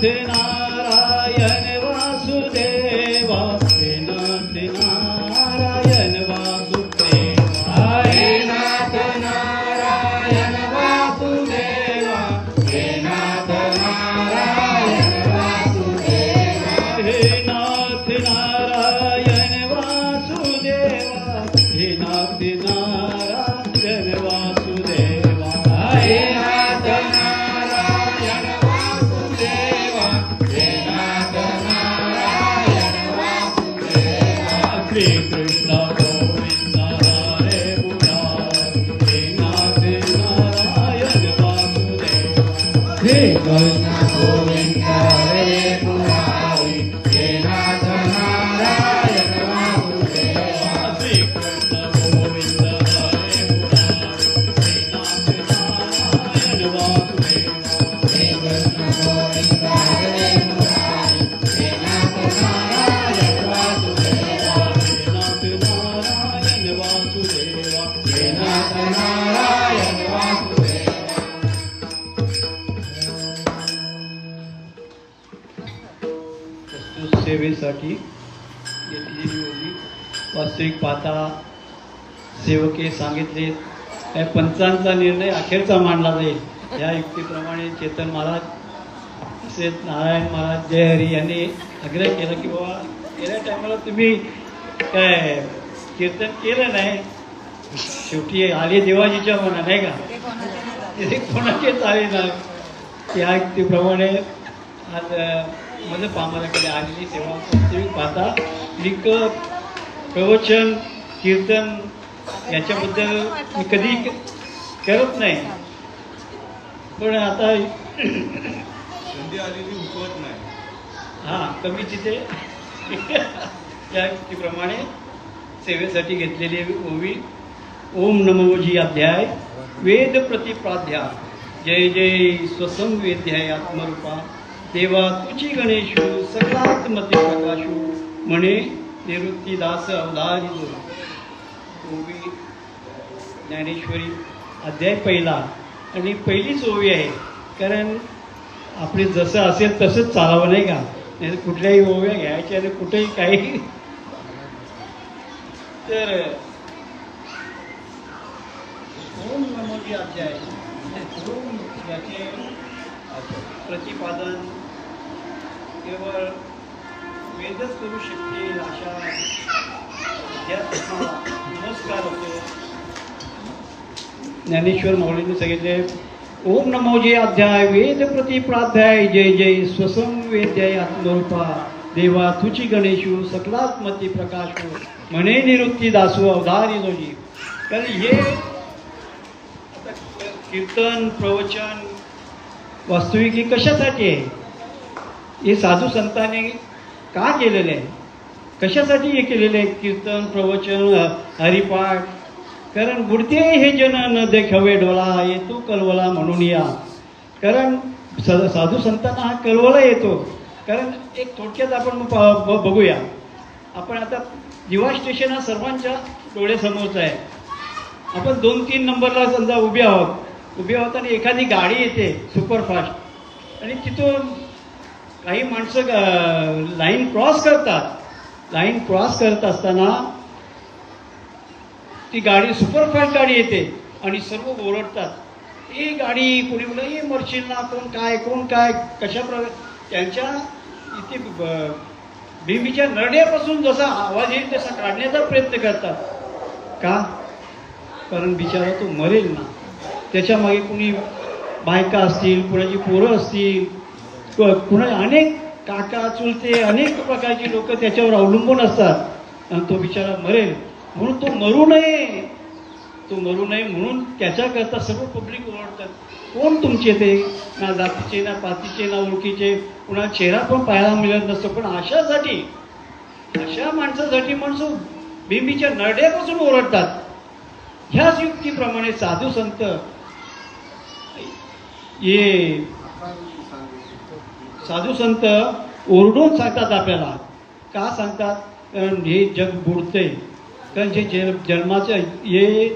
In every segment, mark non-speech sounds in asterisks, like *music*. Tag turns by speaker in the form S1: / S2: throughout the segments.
S1: श्रीनाथ नारायण कृष्ण गोविंद हरे मुरारी हे नाथ नारायण वास्तविक पाहता सेवके सांगितले. त्या पंचांचा निर्णय अखेरचा मांडला जाईल या युक्तीप्रमाणे चेतन महाराज तसेच नारायण महाराज जयहरी यांनी आग्रह केला की बाबा गेल्या टायमाला तुम्ही काय कीर्तन केलं नाही? शेवटी आले देवाजीच्या म्हणा नाही का? ते कोणाचेच आले ना? त्या युक्तीप्रमाणे आज मदत मध पामराकडे आलेली सेवा पाहता लिक प्रवचन कीर्तन याच्याबद्दल मी कधी करत नाही. पण आता
S2: संधी आलेली उपवत नाही.
S1: हां कमी तिथे. त्या युक्तीप्रमाणे सेवेसाठी घेतलेली ओवी. ओम नमोजी अध्याय वेद प्रतिप्राध्या जय जय स्वसंवेद्याय आत्मरूपा. देवा तुझी गणेशू सगळात्मते प्रकाशू. म्हणे निवृत्तीदास अवधारी ओवी ज्ञानेश्वरी अध्याय पहिला. आणि पहिलीच ओवी आहे. कारण आपले जसं असेल तसंच चालावं नाही का? नाही तर कुठल्याही ओव्या घ्यायच्या आणि कुठेही काही. तर ओम नमोजी अध्याय. ओम याचे प्रतिपादन केवळ वेदच करू शकतील अशा नमस्कार होतो. ज्ञानेश्वर माऊलींनी सांगितले ओम नमोजी अध्याय वेद प्रतिप्राध्याय जय जय स्वसंवेद्याय आत्मरूपा देवा तुची गणेशू सकलात्मती प्रकाशू म्हणे निवृत्ती दासू अवधारी जोजी कारण हे आता कीर्तन प्रवचन वास्तविक हे कशासाठी आहे? हे साधू संतांनी का केलेलं? आहे कशासाठी हे केलेलं? आहे कीर्तन प्रवचन हरिपाठ. कारण बुडते हे जन न देखावे डोळा येतो कलवला म्हणून या. कारण स- साधू संतांना हा कलवला येतो. कारण एक थोडक्यात आपण ब- बघूया. आपण आता दिवा स्टेशन हा सर्वांच्या डोळ्यासमोरचा आहे. आपण दोन तीन नंबरला समजा उभे आहोत. उभे आहोत आणि एखादी गाडी येते सुपरफास्ट. आणि तिथून काही माणसं लाईन क्रॉस करतात. लाईन क्रॉस करत असताना ती गाडी सुपरफास्ट गाडी येते आणि सर्व ओरडतात. ही गाडी कोणी बोला हे मरशील ना कोण काय कोण काय कशा प्रकारे? त्यांच्या इथे भीमीच्या नरड्यापासून जसा आवाज येईल तसा काढण्याचा प्रयत्न करतात. का? कारण बिचारा तो मरेल ना. त्याच्यामागे कुणी बायका असतील कुणाची पोरं असतील कुणा अनेक काका चुलते अनेक प्रकारची लोक त्याच्यावर अवलंबून असतात. आणि तो बिचारा मरेल. म्हणून तो मरू नये. तो मरू नये म्हणून त्याच्याकरता सर्व पब्लिक ओरडतात. कोण तुमचे ते? ना जातीचे ना पातीचे ना ओळखीचे. कुणा चेहरा पण पाहायला मिळत नसतो. पण अशासाठी अशा माणसासाठी माणसं बिंबीच्या नरड्यापासून ओरडतात. ह्याच युक्तीप्रमाणे साधू संत ये साधू संत ओरडून सांगतात आपल्याला. का सांगतात? कारण हे जग बुडते. कारण जे जल जन्माचं हे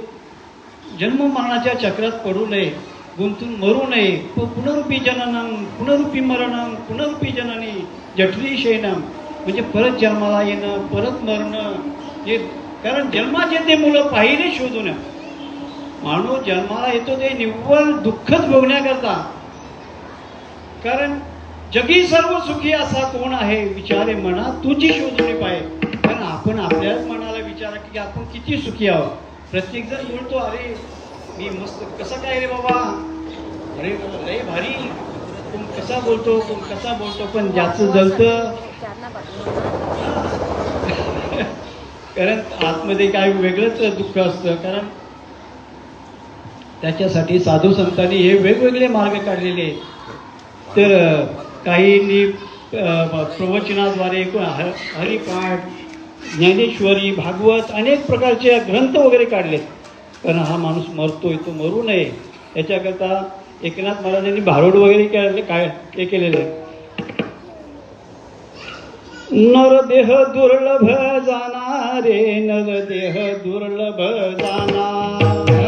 S1: जन्म मरणाच्या चक्रात पडू नये. गुंतून मरू नये. प- पुनरुपी जननम पुनरुपी मरणम पुनरुपी जननी जठरी शयनम म्हणजे परत जन्माला येणं परत मरणं. हे कारण जन्माचे ते मुलं पाहिले शोधून. माणूस जन्माला येतो ते निव्वळ दुःखच भोगण्याकरता. कारण जगी सर्व सुखी असा कोण आहे? विचारे म्हणा तुझी शोधून पाहिजे पण आपण आपल्याच मनाला विचारा की आपण किती सुखी आहोत? प्रत्येक जण बोलतो अरे मी मस्त कसं काय रे बाबा? अरे लय भारी. कोण कसा बोलतो कोण कसा बोलतो पण ज्याचं जलतं *laughs* कारण आतमध्ये काय वेगळंच दुःख असतं. कारण त्याच्यासाठी साधू संतांनी हे वेगवेगळे मार्ग काढलेले आहेत. तर काहींनी प्रवचनाद्वारे किंवा हरिपाठ ज्ञानेश्वरी भागवत अनेक प्रकारचे ग्रंथ वगैरे काढलेत. कारण हा माणूस मरतोय तो मरू नये. याच्याकरता एकनाथ महाराजांनी भारूड वगैरे काढले काय हे केलेलं. आहे नरदेह दुर्लभ जाणारे नरदेह दुर्लभ जाणार.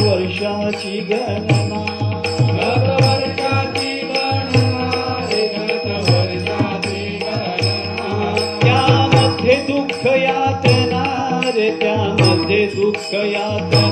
S1: वर्षाची गणना त्यामध्ये दुःख यातना रे त्यामध्ये दुःख यातना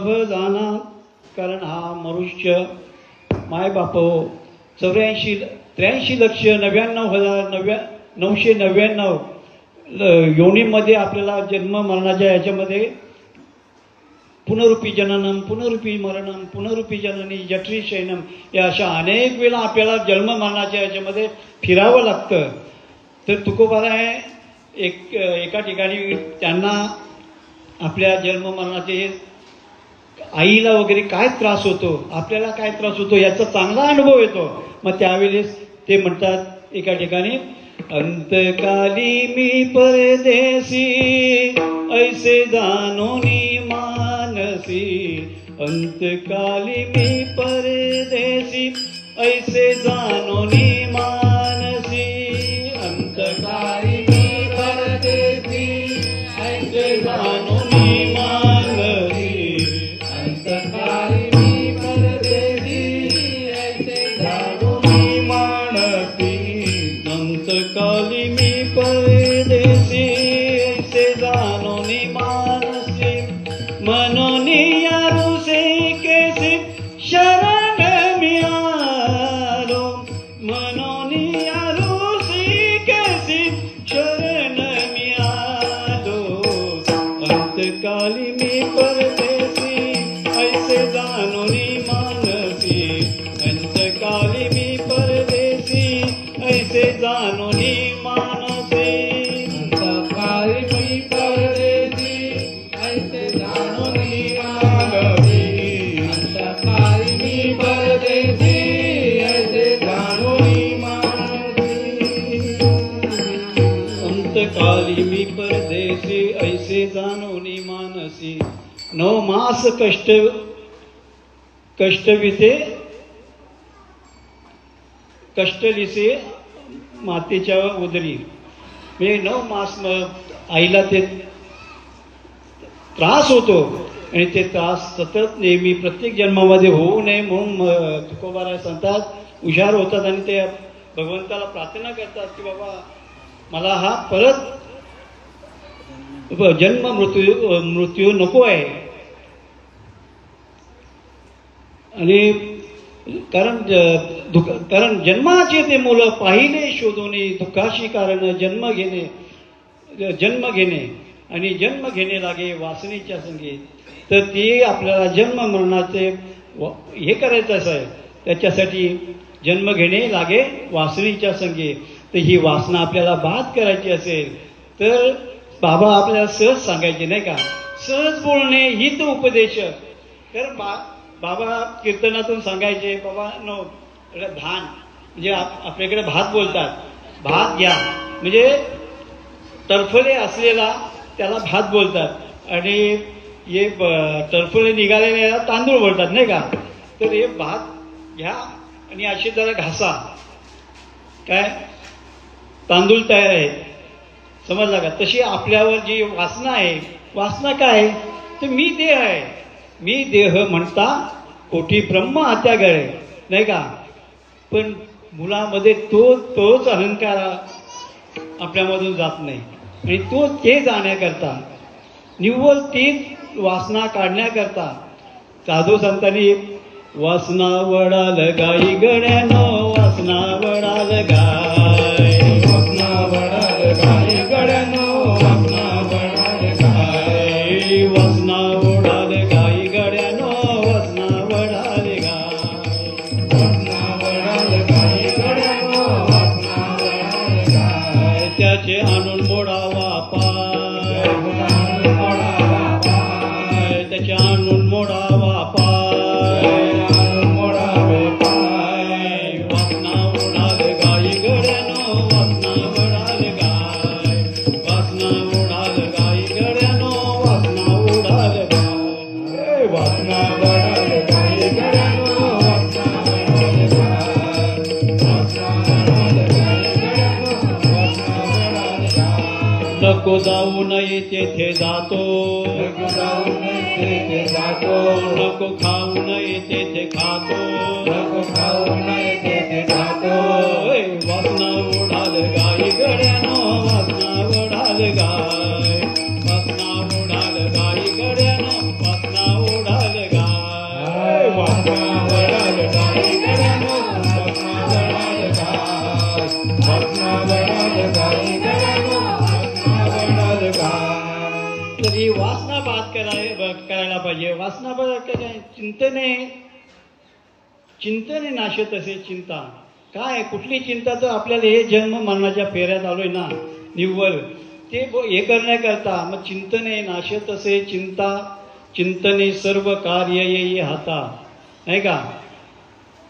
S1: दुर्लभ जाना कारण हा मनुष्य माय बाप चौऱ्याऐंशी त्र्याऐंशी लक्ष नव्याण्णव हजार नव्या नऊशे नव्याण्णव योनीमध्ये आपल्याला जन्म मरणाच्या याच्यामध्ये पुनरुपी जननम पुनरुपी मरणम पुनरुपी जननी जठरी शयनम या अशा अनेक वेळा आपल्याला जन्म मरणाच्या याच्यामध्ये फिरावं लागतं. तर तुकोबाला आहे एक एका ठिकाणी त्यांना आपल्या जन्म मरणाचे आईला वगैरे काय त्रास होतो? आपल्याला काय त्रास होतो? याचा चांगला अनुभव येतो. मग त्यावेळेस ते म्हणतात एका ठिकाणी अंतकाली मी परदेशी ऐसे जानोनी मानसी. अंतकाली मी परदेशी ऐसे जानोनी मानसी ऐसे मानसी. नव मास कष्ट कष्टविते कष्टलिसे मातेच्या उदरी. म्हणजे नऊ मास मग आईला ते त्रास होतो आणि ते त्रास सतत नेहमी प्रत्येक जन्मामध्ये होऊ नये म्हणून तुकोबारा सांगतात हुशार होतात आणि ते भगवंताला प्रार्थना करतात की बाबा मला हा परत जन्म मृत्यू मृत्यू नको आहे. आणि कारण ज- दुःख कारण जन्माचे ते मुलं पाहिले शोधवणे दुःखाशी कारण जन्म घेणे जन्म घेणे. आणि जन्म घेणे लागे वासनेच्या संगे. तर ते आपल्याला जन्म मरणाचे हे करायचं असं आहे. त्याच्यासाठी जन्म घेणे लागे वासनेच्या संगे. तर ही वासना आपल्याला बाद करायची असेल तर बाबा आपल्याला सहज सांगायचे नाही का? सहज बोलणे हित उपदेश कारण बा बाबा कीर्तनातून सांगायचे बाबा नो धान म्हणजे आप- आपल्याकडे भात बोलतात. भात घ्या. म्हणजे टरफले असलेला त्याला भात बोलतात. आणि हे ब- टरफले निघालेले तांदूळ बोलतात नाही का? तर हे भात घ्या आणि असे जरा घासा. काय? तांदूळ तयार आहे. समजला का? तशी आपल्यावर जी वासना आहे वासना काय तर मी देह आहे. मी देह म्हणता कोठी ब्रह्म हत्या गळे नाही का? पण मुलामध्ये तो तोच अहंकार आपल्यामधून जात नाही. आणि तो ते जाण्याकरता निव्वळ तीच वासना काढण्याकरता साधू संतांनी वासना वडाल गाई गण्यानो वासना वडाल गाई गाय तेथे जातो. तेथे जातो नको खाऊ नये तेथे खातो. नको खाऊ नये तेथे खातो वासना करायला करायला पाहिजे. वासना चिंतने. चिंतने नाशत असे चिंता. काय? कुठली चिंता तर आपल्याला हे जन्म मरणाच्या फेऱ्यात आलोय ना. निव्वळ. ते हे करण्याकरता मग चिंतने नाशत असे चिंता. चिंतने सर्व कार्य येई हाता. नाही का?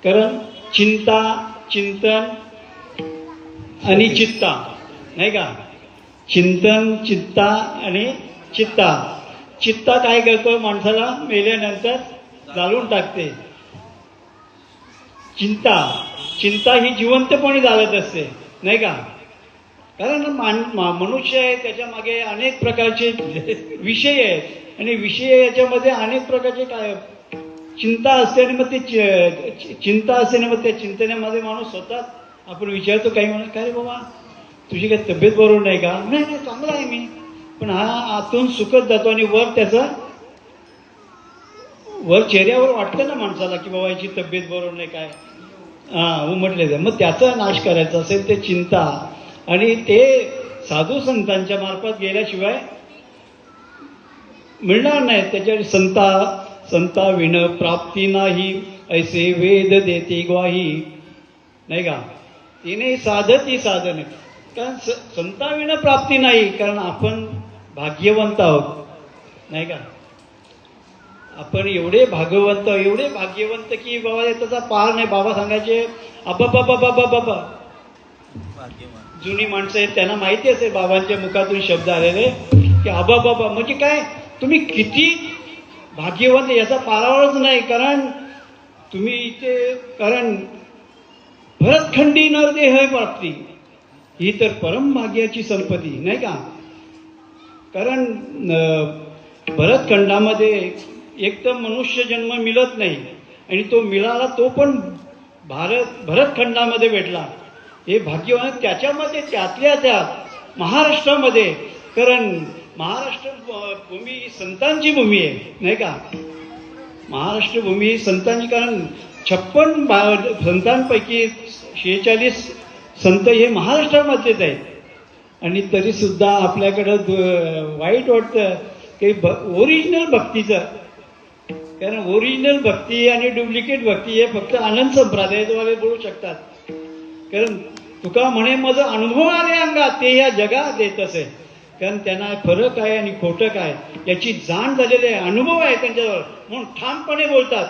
S1: कारण चिंता चिंतन आणि चित्ता. नाही का? चिंतन चित्ता आणि चित्ता. चित्ता काय करतो माणसाला? मेल्यानंतर जाळून टाकते. चिंता. चिंता ही जिवंतपणे चालत असते. नाही का? कारण मान मा- मनुष्य आहे त्याच्यामागे अनेक प्रकारचे विषय आहेत. आणि विषय याच्यामध्ये अनेक प्रकारचे काय चिंता असते आणि मग ते चि- चिंता असते आणि मग त्या चिंतनेमध्ये माणूस स्वतः आपण विचारतो काही म्हणून काय रे बाबा? तुझी काही तब्येत बरोबर नाही का? नाही नाही चांगला आहे मी. पण हा आतून सुखत जातो आणि वर त्याचा वर चेहऱ्यावर वाटतं ना माणसाला की बाबा याची तब्येत बरोबर नाही काय? हा उमटले तर मग त्याचा नाश करायचा असेल ते चिंता. आणि ते साधू संतांच्या मार्फत गेल्याशिवाय मिळणार नाही त्याच्या संता संता विण प्राप्ती नाही. ऐसे वेद देते ग्वाही. नाही का? तिने साधती साधन कारण स संताविण प्राप्ती नाही. कारण आपण भाग्यवंत आहोत. नाही का? आपण एवढे भाग्यवंत एवढे भाग्यवंत की बाबा त्याचा पार नाही. बाबा सांगायचे अबा बाबा जुनी माणसं आहेत त्यांना माहिती असेल बाबांच्या मुखातून शब्द आलेले की आबा बाबा म्हणजे काय? तुम्ही किती भाग्यवंत याचा पारावरच नाही. कारण तुम्ही इथे कारण भरतखंडी नरदेह प्राप्ती ही तर परम भाग्याची संपत्ती नाही का? कारण भरतखंडामध्ये एक तर मनुष्य जन्म मिळत नाही आणि तो मिळाला तो पण भारत भरतखंडामध्ये भेटला. हे भाग्यवान त्याच्यामध्ये त्यातल्या त्यात महाराष्ट्रामध्ये. कारण महाराष्ट्र भूमी ही संतांची भूमी आहे नाही का? महाराष्ट्र भूमी ही संतांची कारण छप्पन बा- संतांपैकी शेहेचाळीस संत हे महाराष्ट्रामध्येच आहेत. आणि तरीसुद्धा आपल्याकडं वाईट वाटतं की ब ओरिजिनल भक्तीचं. कारण ओरिजिनल भक्ती आणि डुप्लिकेट भक्ती हे फक्त आनंद संप्रदायाद्वारे बोलू शकतात. कारण तुका म्हणे माझं अनुभव आले अंगात ते या जगात येत असे. कारण त्यांना फरक आहे आणि खोटं काय याची जाण झालेली आहे अनुभव आहे त्यांच्याजवळ. म्हणून ठामपणे बोलतात.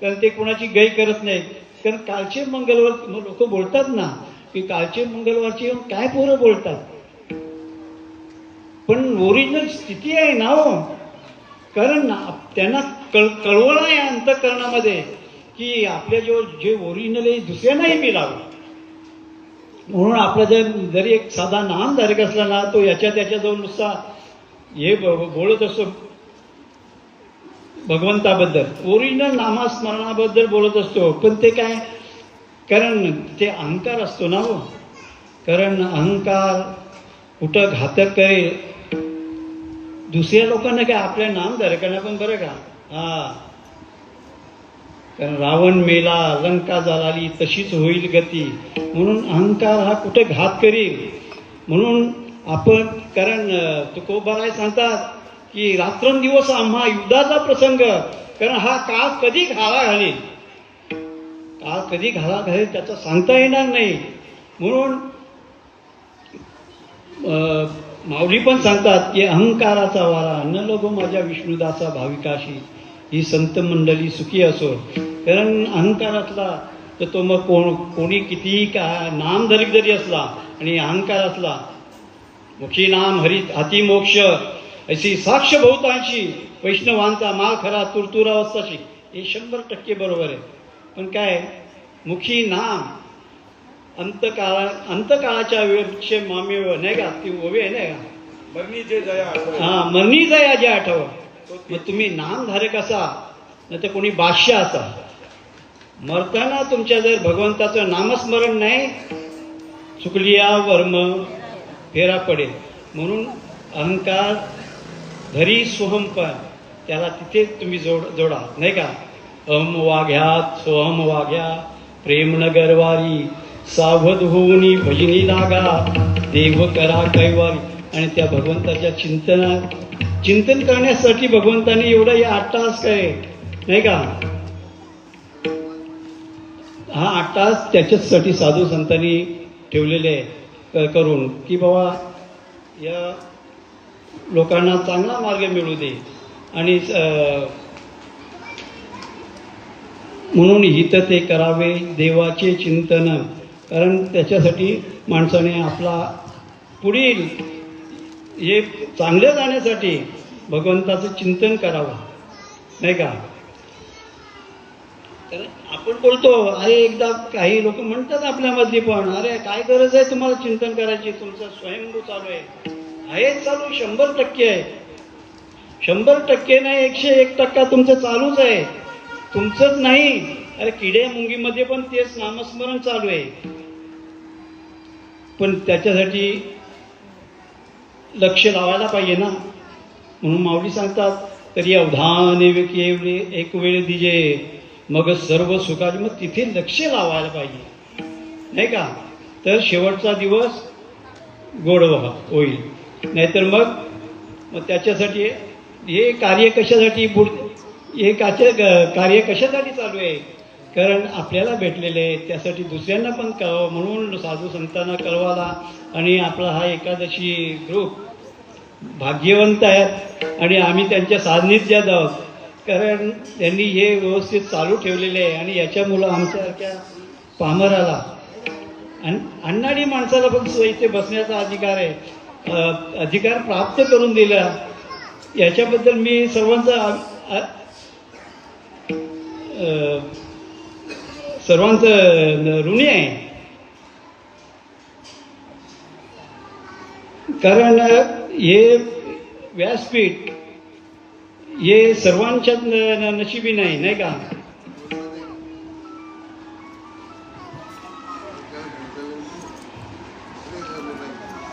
S1: कारण ते कोणाची गय करत नाहीत. कारण कालचे मंगलवार लोक बोलतात ना की कालचे मंगळवारचे येऊन काय पोरं बोलतात? पण ओरिजिनल स्थिती आहे ना हो. कारण त्यांना कळ कळवलं आहे अंतकरणामध्ये की आपल्या जो जे ओरिजिनल आहे दुसऱ्यांनाही मिळावं. म्हणून आपला जर जरी एक साधा नामधारक असला ना तो याच्या त्याच्या जाऊन नुसता हे ब- बोलत असतो भगवंताबद्दल. ओरिजिनल नामस्मरणाबद्दल बोलत असतो. पण ते काय? कारण ते अहंकार असतो ना हो. कारण अहंकार कुठं घातक करेल दुसऱ्या लोकांना काय आपल्या नामधारकांना पण बरं का? हा. कारण रावण मेला लंका जळाली तशीच होईल गती. म्हणून अहंकार हा कुठे घात करील? म्हणून आपण कारण अं, तुकोबाराय सांगतात की रात्रंदिवस आम्हा युद्धाचा प्रसंग कारण हा काळ कधी घाला घालेल? काळ कधी घाला घालेल त्याचा सांगता येणार नाही. म्हणून माऊली पण सांगतात की अहंकाराचा वारा न लगो माझ्या विष्णुदासा भाविकाशी. ही संत मंडळी सुखी असो कारण अहंकार असला तर तो मग कोण कोणी कितीही का नाम धरिक जरी असला आणि अहंकार असला मुखी नाम हरित हाती मोक्ष अशी साक्ष बहुतांशी वैष्णवांचा मा खरा तुरतुरावस्थाशी हे शंभर टक्के बरोबर आहे. पण काय मुखी नाम अंतकाळा अंतकाळाच्या वेळचे मामे नाही का? ती ओवी आहे नाही का?
S2: मरणी जे जया.
S1: हा मरणी या जे आठव मग तुम्ही नामधारक असा नाही तर कोणी बादशाह असा. मरताना तुमच्या जर भगवंताचं नामस्मरण नाही चुकलिया वर्म फेरा पडेल. म्हणून अहंकार धरी सोहमपण त्याला तिथे तुम्ही जोड जोडा. नाही का? अहम वाघ्यात सोहम वाघ्या प्रेम नगरवारी सावध होऊनी भजनी लागा देव करा कैवारी आणि त्या भगवंताच्या चिंतना चिंतन करण्यासाठी भगवंताने एवढा हे आठ तास काय नाही का? हा आठ तास त्याच्याचसाठी साधू संतांनी ठेवलेले आहे. करून की बाबा या लोकांना चांगला मार्ग मिळू दे. आणि म्हणून हित ते करावे देवाचे चिंतन. कारण त्याच्यासाठी माणसाने आपला पुढील हे चांगलं जाण्यासाठी भगवंताचं चिंतन करावं. नाही का? तर आपण बोलतो अरे एकदा काही लोक म्हणतात आपल्यामध्ये पण अरे काय गरज आहे तुम्हाला चिंतन करायची? तुमचं स्वयंभू चालू आहे. आहे चालू शंभर टक्के आहे. शंभर टक्के नाही एकशे एक टक्का तुमचं चालूच आहे. तुमचंच नाही. अरे किडे मुंगीमध्ये पण तेच नामस्मरण चालू आहे. पण त्याच्यासाठी लक्ष लावायला पाहिजे ना. म्हणून माऊली सांगतात तरी अवधाने केवले एक वेळ दिजे. मग सर्व सुखाचे मग तिथे लक्ष लावायला पाहिजे. नाही का? तर शेवटचा दिवस गोड होईल. नाहीतर मग मग त्याच्यासाठी हे कार्य कशासाठी पुढ हे काचे कार्य कशासाठी चालू आहे? कारण आपल्याला भेटलेले आहे त्यासाठी दुसऱ्यांना पण कळावं म्हणून साधू संतांना कळवाला आणि आपला हा एकादशी ग्रुप भाग्यवंत आहेत आणि आम्ही त्यांच्या सान्निध्यात आहोत. कारण त्यांनी हे व्यवस्थित चालू ठेवलेले आहे आणि याच्यामुळं आमच्यासारख्या पामराला अन अण्णाडी माणसाला पण इथे बसण्याचा अधिकार आहे. अधिकार प्राप्त करून दिला. याच्याबद्दल मी सर्वांचा सर्वांचं ऋणी आहे. कारण हे व्यासपीठ हे सर्वांच्याच नशिबी नाही नाही का?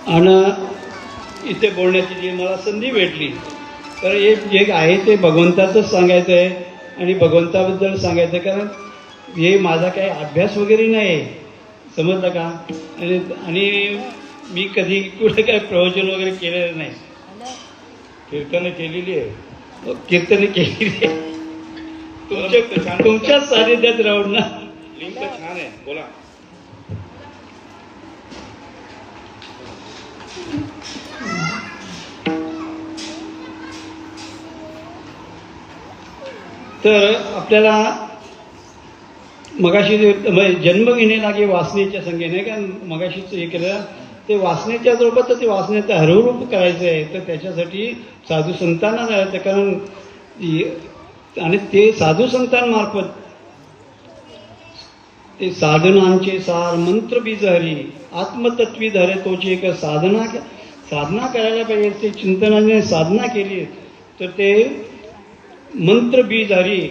S1: आणि इथे बोलण्याची जी मला संधी भेटली तर हे जे आहे ते भगवंताचंच सांगायचं आहे आणि भगवंताबद्दल सांगायचं कारण हे माझा काही अभ्यास वगैरे नाही. आहे समजलं का? आणि आणि मी कधी कुठे काय प्रवचन वगैरे केलेलं नाही.
S2: कीर्तन केलेली आहे.
S1: कीर्तन केलेली आहे. तुमच्या तुमच्याच सानिध्यात राहून ना.
S2: लिंक छान आहे. बोला.
S1: तर आपल्याला मगाशी म्हणजे जन्म घेणे लागे वासनेच्या संगे नाही का मगाशीच हे केलं ते वासनेच्या सोबत तर ते वासनेचं हरवरूप करायचं आहे तर त्याच्यासाठी साधू संतांना जायचं कारण आणि ते साधू संतांमार्फत ते साधनांचे सार मंत्र बीज हरी आत्मतत्वी धरे तोची एक साधना साधना करायला पाहिजे ते चिंतनाने साधना केली तर ते मंत्र बीज हरी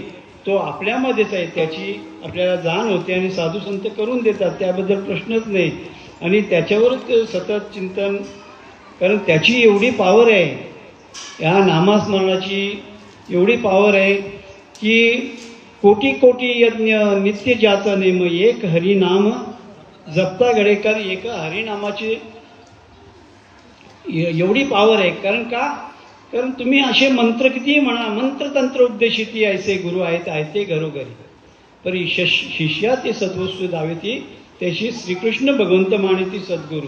S1: तो आपल्यामध्येच आहे त्याची आपल्याला जाण होते आणि साधू संत करून देतात त्याबद्दल प्रश्नच नाही. आणि त्याच्यावरच सतत चिंतन कारण त्याची एवढी पावर आहे या नामास्मरणाची एवढी पावर आहे की कोटी कोटी यज्ञ नित्य ज्याचा नेम एक हरिनाम जपता गडेकर एक हरिनामाची एवढी पावर आहे. कारण का? कारण तुम्ही असे मंत्र किती म्हणा मंत्र तंत्र उपदेशिती ऐसे गुरु आहेत आयते घरोघरी. परी शश शिष्या ते सद्वस्तू दावेती त्याशी श्रीकृष्ण भगवंत माने ती सद्गुरू.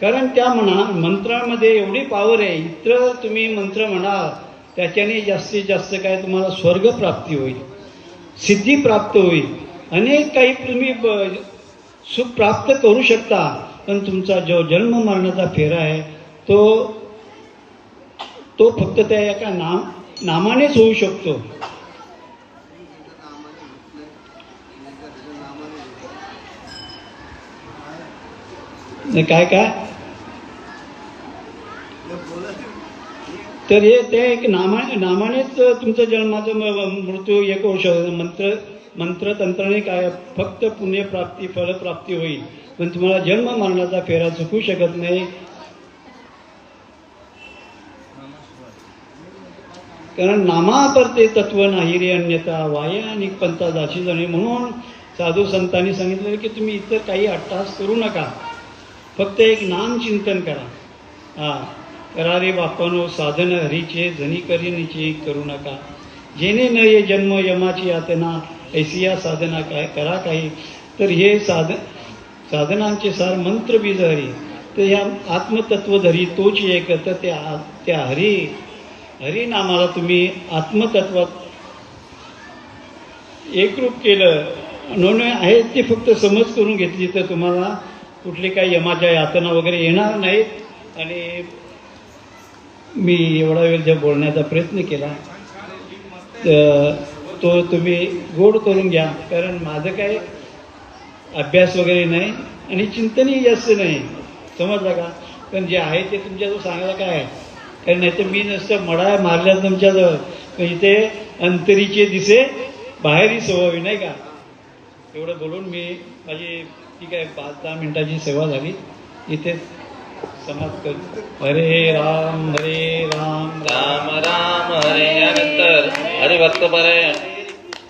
S1: कारण त्या म्हणा मंत्रामध्ये एवढी पावर आहे इतर तुम्ही मंत्र म्हणाल त्याच्याने जास्तीत जास्त काय तुम्हाला स्वर्ग प्राप्ती होईल सिद्धी प्राप्त होईल. अनेक काही तुम्ही सुख प्राप्त करू शकता पण तुमचा जो जन्म मरणाचा फेरा आहे तो तो फक्त त्या एका नाम नामानेच होऊ शकतो. काय काय? तर हे ते एक नामा नामानेच तुमचं जन्माचं मृत्यू एक होऊ शकत मंत्र मंत्र तंत्राने काय फक्त पुण्यप्राप्ती फलप्राप्ती होईल. पण तुम्हाला जन्म मरणाचा फेरा चुकू शकत नाही. कारण नामापरते तत्व नाही रे अन्यथा. वाया आणि पंथा दाशी जाणे. म्हणून साधू संतांनी सांगितलं की तुम्ही इतर काही अट्टास करू नका. फक्त एक नाम चिंतन करा. हा करा रे बापानो साधन हरीचे जनी करीनीचे करू नका. जेणे न ये जन्म यमाची यातना ऐसी या साधना काय करा काही. तर हे साध साधनांचे सार मंत्र बीज हरी. तर ह्या आत्मतत्व धरी तोच एक तर त्या त्या हरी हरिनामाला तुम्ही आत्मतत्वात एकरूप केलं. म्हणून आहे ते फक्त समज करून घेतली तर तुम्हाला कुठली काही यमाच्या यातना वगैरे येणार नाहीत. आणि मी एवढा वेळ ज्या बोलण्याचा प्रयत्न केला तर तो तुम्ही गोड करून घ्या. कारण माझं काय अभ्यास वगैरे नाही आणि चिंतनही जास्त नाही. समजलं का? पण जे आहे ते तुमच्याजवळ सांगायला काय आहे? कारण नाही तर मी नसतं मडा मारल्या तुमच्याजवळ इथे अंतरीचे दिसे बाहेरही सवावी नाही का? एवढं बोलून मी माझी ठीक आहे पाच दहा मिनिटाची सेवा झाली. इथे समाप्त कर. हरे राम हरे राम.
S3: राम राम हरे यानंतर हरिभक्त बरे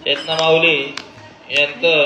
S3: चेतना माऊली यांचं